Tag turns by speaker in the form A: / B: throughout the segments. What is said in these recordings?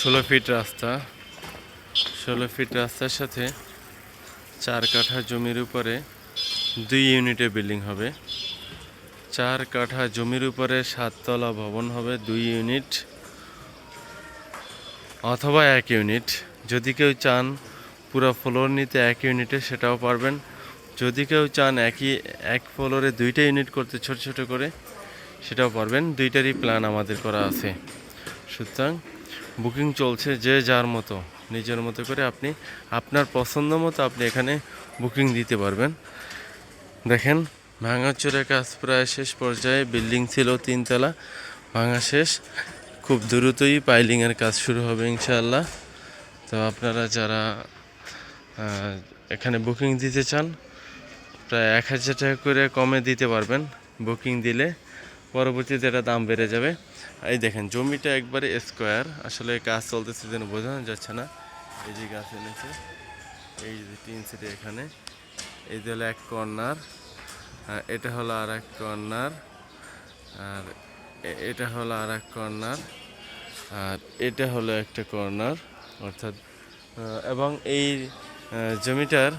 A: ষোলো ফিট রাস্তা। ষোলো ফিট রাস্তার সাথে চার কাঠা জমির উপরে দুই ইউনিটে বিল্ডিং হবে। চার কাঠা জমির উপরে সাততলা ভবন হবে, দুই ইউনিট অথবা এক ইউনিট। যদি কেউ চান পুরো ফ্লোর নিতে এক ইউনিটে, সেটাও পারবেন। যদি কেউ চান একই, এক ফ্লোরে দুইটা ইউনিট করতে ছোট ছোট করে, সেটাও পারবেন। দুইটারই প্ল্যান আমাদের করা আছে। সুতরাং বুকিং চলছে যে যার মতো, নিজের মতো করে আপনি, আপনার পছন্দ মতো আপনি এখানে বুকিং দিতে পারবেন। দেখেন ভাঙাচোরা কাজ প্রায় শেষ পর্যায়ে, বিল্ডিং ছিল তিনতলা, ভাঙা শেষ। খুব দ্রুতই পাইলিংয়ের কাজ শুরু হবে ইনশাআল্লাহ। তো আপনারা যারা এখানে বুকিং দিতে চান, প্রায় এক হাজার টাকা করে কমে দিতে পারবেন। বুকিং দিলে পরবর্তীতে এটা দাম বেড়ে যাবে। এই দেখেন, জমিটা একবারে স্কোয়ার আসলে কাজ চলতেছে যেন বোঝানো যাচ্ছে না। এই যে গাছ এনেছে, এই যে তিন সিটে এখানে। এই যে হলো এক কর্নার এটা হলো আর এক কর্নার, আর এটা হলো আর এক কর্নার, আর এটা হলো একটা কর্নার, অর্থাৎ এবং এই জমিটার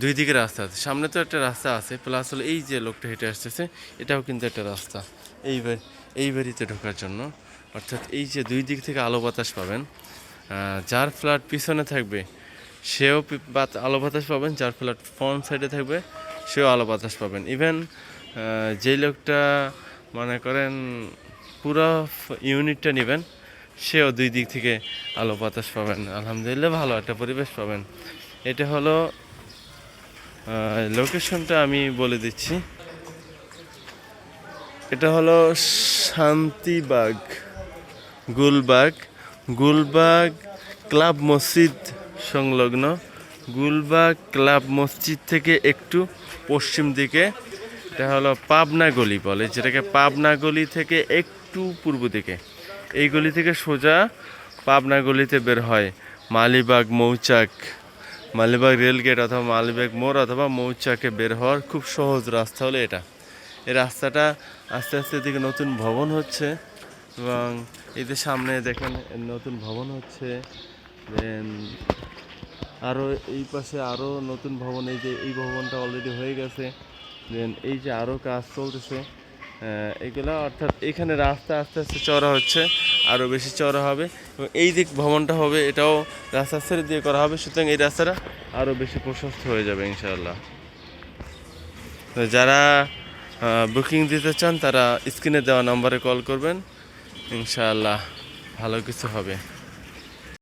A: দুই দিকে রাস্তা আছে। সামনে তো একটা রাস্তা আছে প্লাস হলো এই যে লোকটা হেঁটে আসতেছে, এটাও কিন্তু একটা রাস্তা। এই বাড়ি এই বাড়িতে ঢোকার জন্য। অর্থাৎ এই যে দুই দিক থেকে আলো বাতাস পাবেন যার ফ্ল্যাট পিছনে থাকবে, সেও আলো বাতাস পাবেন, যার ফ্ল্যাট ফ্রন্ট সাইডে থাকবে, সেও আলো বাতাস পাবেন। ইভেন যেই লোকটা মনে করেন পুরো ইউনিটটা নেবেন, সেও দুই দিক থেকে আলো বাতাস পাবেন। আলহামদুলিল্লাহ, ভালো একটা পরিবেশ পাবেন। এটা হলো লোকেশনটা আমি বলে দিচ্ছি। এটা হলো শান্তিবাগ, গুলবাগ। গুলবাগ ক্লাব মসজিদ সংলগ্ন। গুলবাগ ক্লাব মসজিদ থেকে একটু পশ্চিম দিকে। এটা হলো পাবনা গলি বলে, যেটাকে পাবনা গলি থেকে একটু পূর্ব দিকে। এই গলি থেকে সোজা পাবনা গলিতে বের হয় মালিবাগ মৌচাক। মালিবাগ রেলগেট অথবা মালিবাগ মোড় অথবা মৌচাকে বের হওয়ার খুব সহজ রাস্তা হলো এটা। এই রাস্তাটা আস্তে আস্তে এদিকে নতুন ভবন হচ্ছে এবং এদের সামনে দেখেন, নতুন ভবন হচ্ছে। দেন আরও এই পাশে আরও নতুন ভবন, এই যে এই ভবনটা অলরেডি হয়ে গেছে। দেন এই যে আরও কাজ চলতেছে। এগুলা অর্থাৎ এখানে রাস্তা আস্তে আস্তে চড়া হচ্ছে আরও বেশি চড়া হবে। এবং এই দিক ভবনটা হবে, এটাও রাস্তা সেরে দিয়ে করা হবে, সুতরাং এই রাস্তাটা আরও বেশি প্রশস্ত হয়ে যাবে, ইনশাআল্লাহ। যারা বুকিং দিতে চান, তারা স্ক্রিনে দেওয়া নম্বরে কল করবেন, ইনশাআল্লাহ ভালো কিছু হবে।